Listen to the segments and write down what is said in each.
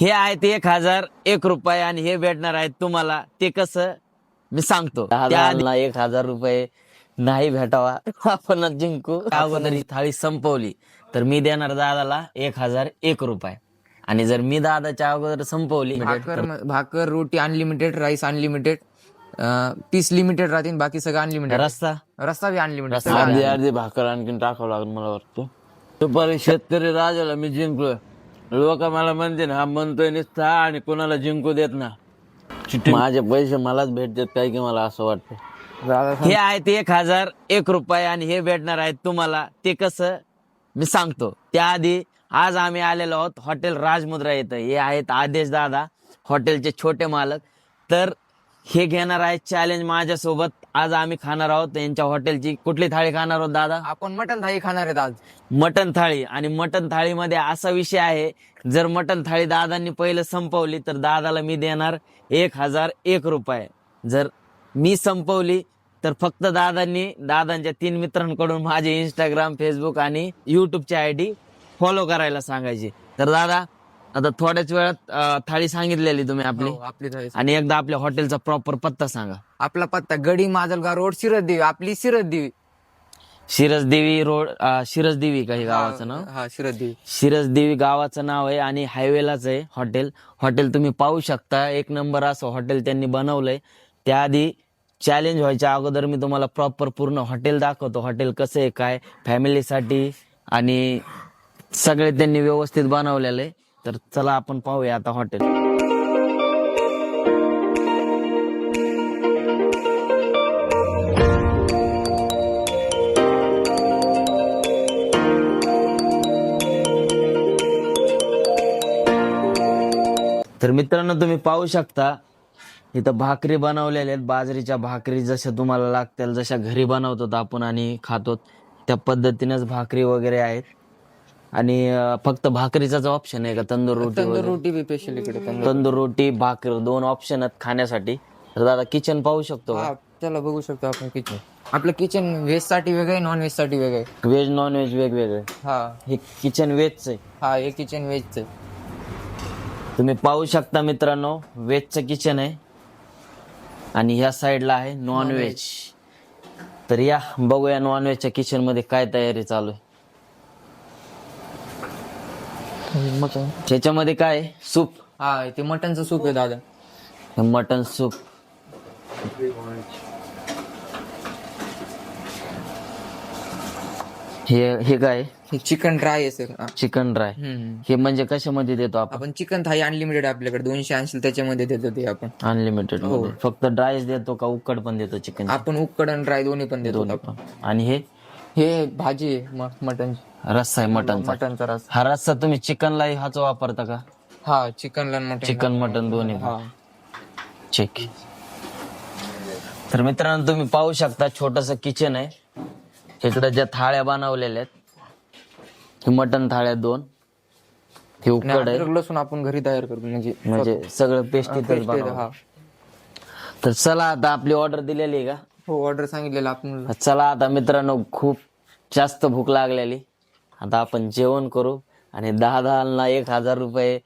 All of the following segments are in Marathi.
हे आहेत एक हजार एक रुपये आणि हे भेटणार आहेत तुम्हाला. ते कसं? मी सांगतो. त्याला एक हजार रुपये नाही भेटावा. आपण जिंकू. अगोदर ही थाळी संपवली. तर मी देणार दादाला एक हजार एक रुपये. आणि जर मी दादाच्या अगोदर संपवली भाकर भाकर रोटी unlimited rice unlimited piece limited राहतील बाकी सगळं अनलिमिटेड रस्ता? रस्ता बी अनलिमिटेड अर्धी अर्धी भाकर आणखीन टाकावं लागेल मला वाटतं. दुपारी शेतकरी राजाला मी जिंकलोय. लोक मला म्हणते ना हा म्हणतोय नुसता आणि कोणाला जिंकू देत ना. माझे पैसे मलाच भेटतात काय की मला असं वाटतं. हे आहेत एक हजार एक रुपये आणि हे भेटणार आहेत तुम्हाला. ते कसं? मी सांगतो. त्याआधी आज आम्ही आलेलो आहोत हॉटेल राजमुद्रा येतं हे आहेत आदेश दादा हॉटेलचे छोटे मालक. तर हे घेणार आहेत चॅलेंज माझ्यासोबत. आज आम्ही खाणार आहोत यांच्या हॉटेलची. कुठली थाळी खाणार आहोत दादा? आपण मटन थाळी खाणार आहेत आज. मटन थाळी. आणि मटन थाळीमध्ये असा विषय आहे जर मटन थाळी दादांनी पहिलं संपवली तर दादाला मी देणार एक हजार एक रुपये. जर मी संपवली तर फक्त दादांनी दादांच्या तीन मित्रांकडून माझे इंस्टाग्राम फेसबुक आणि युट्यूबची आय डी फॉलो करायला सांगायची. तर दादा आता थोड्याच वेळात थाळी सांगितलेली तुम्ही आपली. हो, आपली थाळी आणि एकदा आपल्या हॉटेलचा प्रॉपर पत्ता सांगा. आपला पत्ता गडी माजलगाव रोड शिरत देवी आपली शिरत देवी शिरसदेवी रोड अं, शिरसदेवी काही गावाचं नाव? हा शिरत देवी शिरसदेवी गावाचं नाव आहे आणि हायवेलाच आहे हॉटेल. हॉटेल तुम्ही पाहू शकता. एक नंबर असं हॉटेल त्यांनी बनवलंय. त्याआधी चॅलेंज व्हायच्या अगोदर मी तुम्हाला प्रॉपर पूर्ण हॉटेल दाखवतो. हॉटेल कसं आहे काय फॅमिलीसाठी आणि सगळे त्यांनी व्यवस्थित बनवलेलं आहे. तर चला आपण पाहूया आता हॉटेल. तर मित्रांनो तुम्ही पाहू शकता इथं भाकरी बनवलेल्या आहेत. बाजरीच्या भाकरी जशा तुम्हाला लागतील जशा घरी बनवतो आपण आणि खातो त्या पद्धतीनेच भाकरी वगैरे आहेत. आणि फक्त भाकरीचाच ऑप्शन आहे का? तंदूर रोटी तंदूर? रोटी बी स्पेशल इकडे तंदूर रोटी. भाकर दोन ऑप्शन आहेत खाण्यासाठी. तर दादा किचन पाहू शकतो हा चला बघू शकतो आपण किचन आपलं किचन व्हेजसाठी वेगळं नॉन व्हेजसाठी वेगळं आहे. व्हेज नॉन व्हेज वेगवेगळे. हा. हे किचन व्हेजच आहे. हा हे किचन व्हेजचं तुम्ही पाहू शकता मित्रांनो व्हेजचं किचन आहे. आणि ह्या साईडला आहे नॉन व्हेज तर या बघूया नॉन व्हेजच्या किचनमध्ये काय तयारी चालू आहे. त्याच्यामध्ये काय आहे? सूप. हा ते मटनचं सूप आहे दादा. Mutton soup. हे हे काय चिकन ड्राय आहे सर चिकन ड्राय. हे म्हणजे कशामध्ये देतो आपण? आपण चिकन थाळी अनलिमिटेड आपल्याकडे. दोनशे ऐंशी त्याच्यामध्ये देतो ते आपण. अनलिमिटेड फक्त ड्रायच देतो का उकड पण देतो चिकन? आपण उक्कड आणि ड्राय दोन्ही पण देतो आपण. आणि हे? हे भाजी आहे मटन. रस्सा आहे मटनचा. मटनचा रस हा रस्सा तुम्ही चिकनलाही हाच वापरता का? हा चिकन मटन चिकन मटन दोन्ही हा. चेक तर मित्रांनो तुम्ही पाहू शकता छोटस किचन आहे. इकडे ज्या थाळ्या बनवलेल्या आहेत हे मटन थाळ्या दोन. हे उकड. आहे अद्रक लसूण आपण घरी तयार करतो म्हणजे म्हणजे सगळं पेस्ट आहे. हा. तर चला आता आपली ऑर्डर दिलेली आहे का? हो ऑर्डर सांगितलेलं आपण. चला आता मित्रांनो खूप जास्त भूक लागलेली. आता आपण जेवण करू आणि दहा दहाला एक हजार रुपये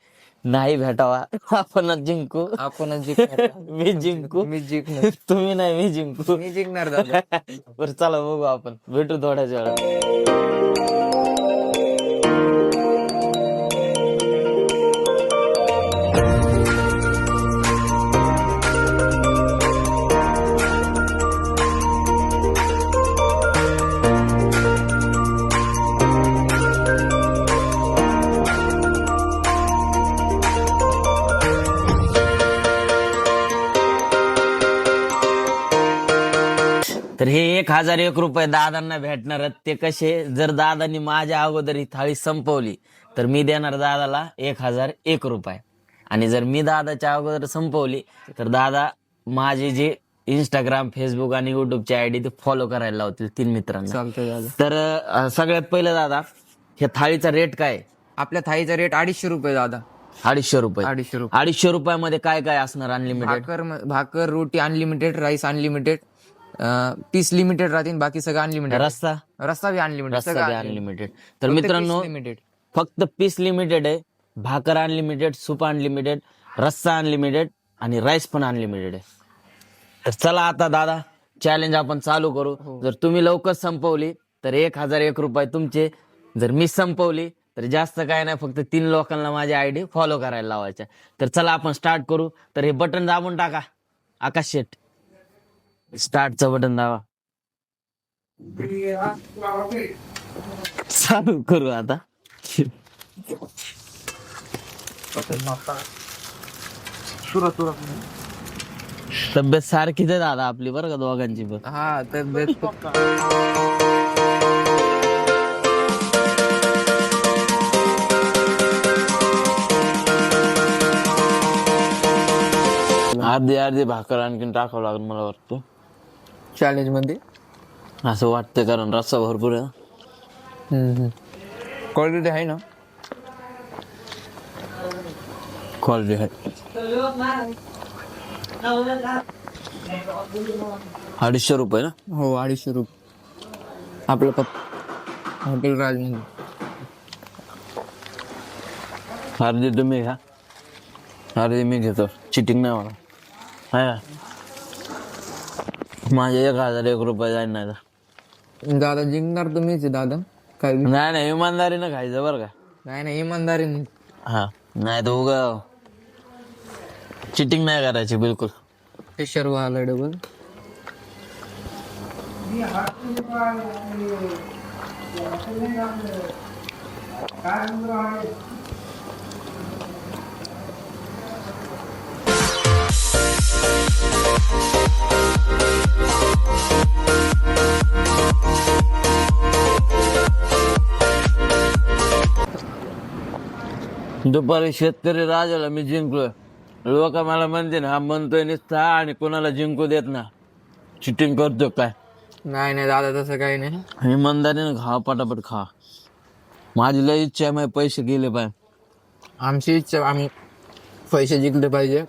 नाही भेटावा. आपण जिंकू. आपणच जिंकणार. मी जिंकू. मी जिंकणार. तुम्ही नाही मी जिंकू. मी जिंकणार दादा. बरं चला बघू आपण. भेटू थोड्याच वेळात. तर हे एक हजार एक रुपये दादांना भेटणार आहेत. ते कसे? जर दादांनी माझ्या अगोदर ही थाळी संपवली तर मी देणार दादाला एक हजार एक रुपये. आणि जर मी दादाच्या अगोदर संपवली तर दादा माझे जे इंस्टाग्राम फेसबुक आणि युट्यूबची आयडी ते फॉलो करायला लावतील तीन मित्रांना. तर अं, सगळ्यात पहिलं दादा ह्या थाळीचा रेट काय? आहे? आपल्या थाळीचा रेट अडीचशे रुपये दादा. अडीचशे रुपये. अडीचशे रुपये. अडीचशे रुपयामध्ये काय काय असणार अनलिमिटेड भाकर भाकर रोटी unlimited rice unlimited piece limited राहतील बाकी सगळं अनलिमिटेड रस्ता? रस्ता बी अनलिमिटेड रस्ता अनलिमिटेड तर मित्रांनो लिमिटेड फक्त पीस लिमिटेड आहे. भाकर अनलिमिटेड सूप अनलिमिटेड रस्सा अनलिमिटेड आणि राईस पण अनलिमिटेड आहे. तर चला आता दादा चॅलेंज आपण चालू करू. जर तुम्ही लवकर संपवली तर एक हजार एक रुपये तुमचे. जर मी संपवली तर जास्त काय नाही फक्त तीन लोकांना माझी आय डी फॉलो करायला लावायच्या तर चला आपण स्टार्ट करू. तर हे बटन दाबून टाका. आकाश शेट स्टार्टचं बटन दाबा. चालू करू आता. तब्येत सारखीच आहे दादा आपली बरं का दोघांची पण. हा तर अर्धी अर्धी भाकर आणखीन टाकावं लागेल मला वाटतं. चॅलेंजमध्ये? असं वाटतं कारण रस्सा भरपूर आहे. क्वालिटी आहे ना? क्वालिटी आहे. अडीचशे रुपये ना? हो अडीचशे रुपये आपलं कप हॉटेल राजमध्ये अर्धी तुम्ही घ्या. अर्धी मी घेतो. चिटिंग नाही मला का? माझे एक हजार एक रुपये तर दादा जिंकणार तुम्हीच आहे दादा. काय नाही नाही इमानदारीनं खायचं बरं का. नाही नाही इमानदारी हा नाही तर उगा चिटिंग नाही करायची बिलकुल. सर्व आलं डबल. दुपारी शेतकरी राजाला मी जिंकलोय. लोक मला म्हणते ना हा म्हणतोय नुसता आणि कोणाला जिंकू देत ना? चिटिंग करतो काय? नाही नाही दादा तसं काही नाही. इमानदारीनं खा पटापट खा. माझी लय इच्छा आहे माझे पैसे गेले पाहिजे आमची इच्छा आम्ही पैसे जिंकले पाहिजे.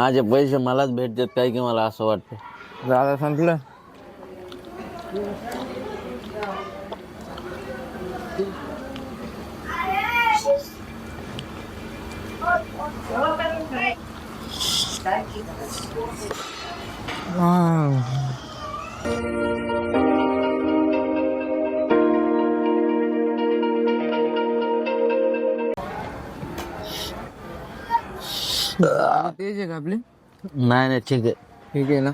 माझे पैसे मलाच भेटतात काय की मला असं वाटतं. दादा संपलं? तेच आहे का आपले नाही नाही ठीक आहे. ठीक आहे ना?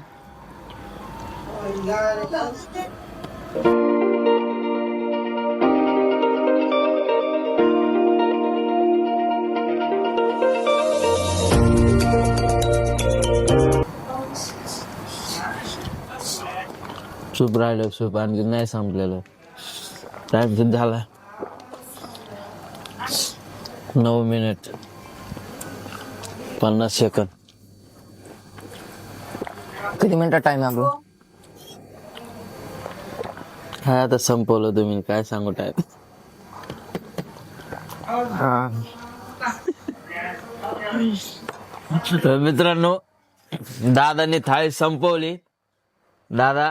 सूप राहिलं सूप आणखी नाही संपलेलं. टाइम किती झाला? नऊ मिनिट पन्नास सेकंद. किती मिनिटं टाइम आहे आपलं? काय आता संपवलं तुम्ही. काय सांगू हा. तर मित्रांनो दादाने थाळी संपवली. दादा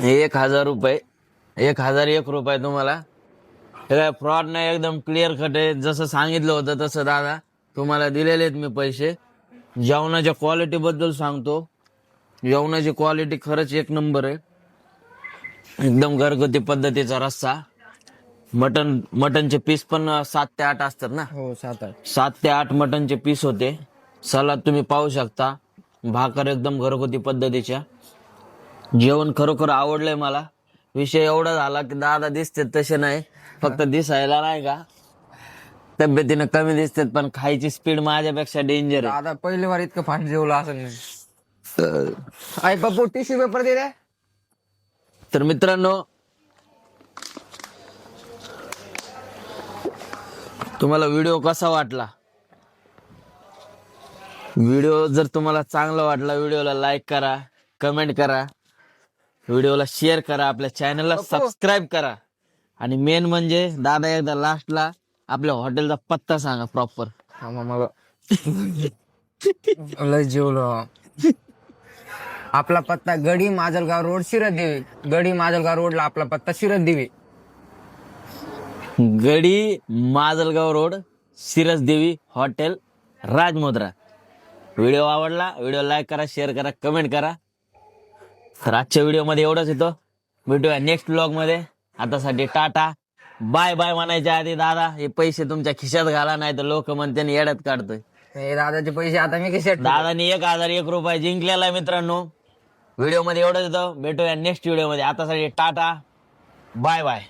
एक हजार रुपये. एक हजार एक रुपये तुम्हाला. हे काय फ्रॉड नाही एकदम क्लिअर कट आहे. जसं सांगितलं होतं तसं दादा. तुम्हाला दिलेले आहेत मी पैसे. जेवणाच्या क्वालिटी बद्दल सांगतो. जेवणाची क्वालिटी खरंच एक नंबर आहे. एकदम घरगुती पद्धतीचा रस्सा. मटन मटनचे पीस पण सात ते आठ असतात ना? हो सात आठ. सात ते आठ मटनचे पीस होते. सलाद तुम्ही पाहू शकता. भाकर एकदम घरगुती पद्धतीच्या. जेवण खरोखर आवडलंय मला. विषय एवढा झाला की दादा दिसतात तसे नाही. फक्त दिसायला नाही का? तब्येतीनं कमी दिसतात पण खायची स्पीड माझ्यापेक्षा डेंजर आहे. दादा पहिली वार इतकं फाट जेवलं असं नाही. आई पप्पू टिश्यू पेपर दे रे. तर मित्रांनो तुम्हाला व्हिडिओ कसा वाटला? व्हिडिओ जर तुम्हाला चांगला वाटला व्हिडिओला लाईक करा कमेंट करा. व्हिडिओला शेअर करा आपल्या चॅनलला सबस्क्राईब करा. आणि मेन म्हणजे दादा एकदा लास्टला आपल्या हॉटेलचा पत्ता सांगा प्रॉपर मला. लय जेवलो आपला पत्ता गडी माजलगाव रोड शिरत देवी. गडी माजलगाव रोडला आपला पत्ता शिरत देवी. गडी Majalgaon road Siras Devi hotel Rajmudra. Video आवडला व्हिडिओ लाईक करा शेअर करा कमेंट करा. तर आजच्या व्हिडिओमध्ये एवढंच येतो भेटूया नेक्स्ट ब्लॉगमध्ये. आतासाठी टाटा. बाय बाय म्हणायच्या आधी दादा हे पैसे तुमच्या खिशात घाला नाही तर लोक म्हणते येड्यात काढतोय. हे दादाचे पैसे आता मी कसे दादानी एक हजार एक रुपये जिंकलेला मित्रांनो. व्हिडिओमध्ये एवढंच येतो भेटूया नेक्स्ट व्हिडिओमध्ये. आतासाठी टाटा. Bye bye.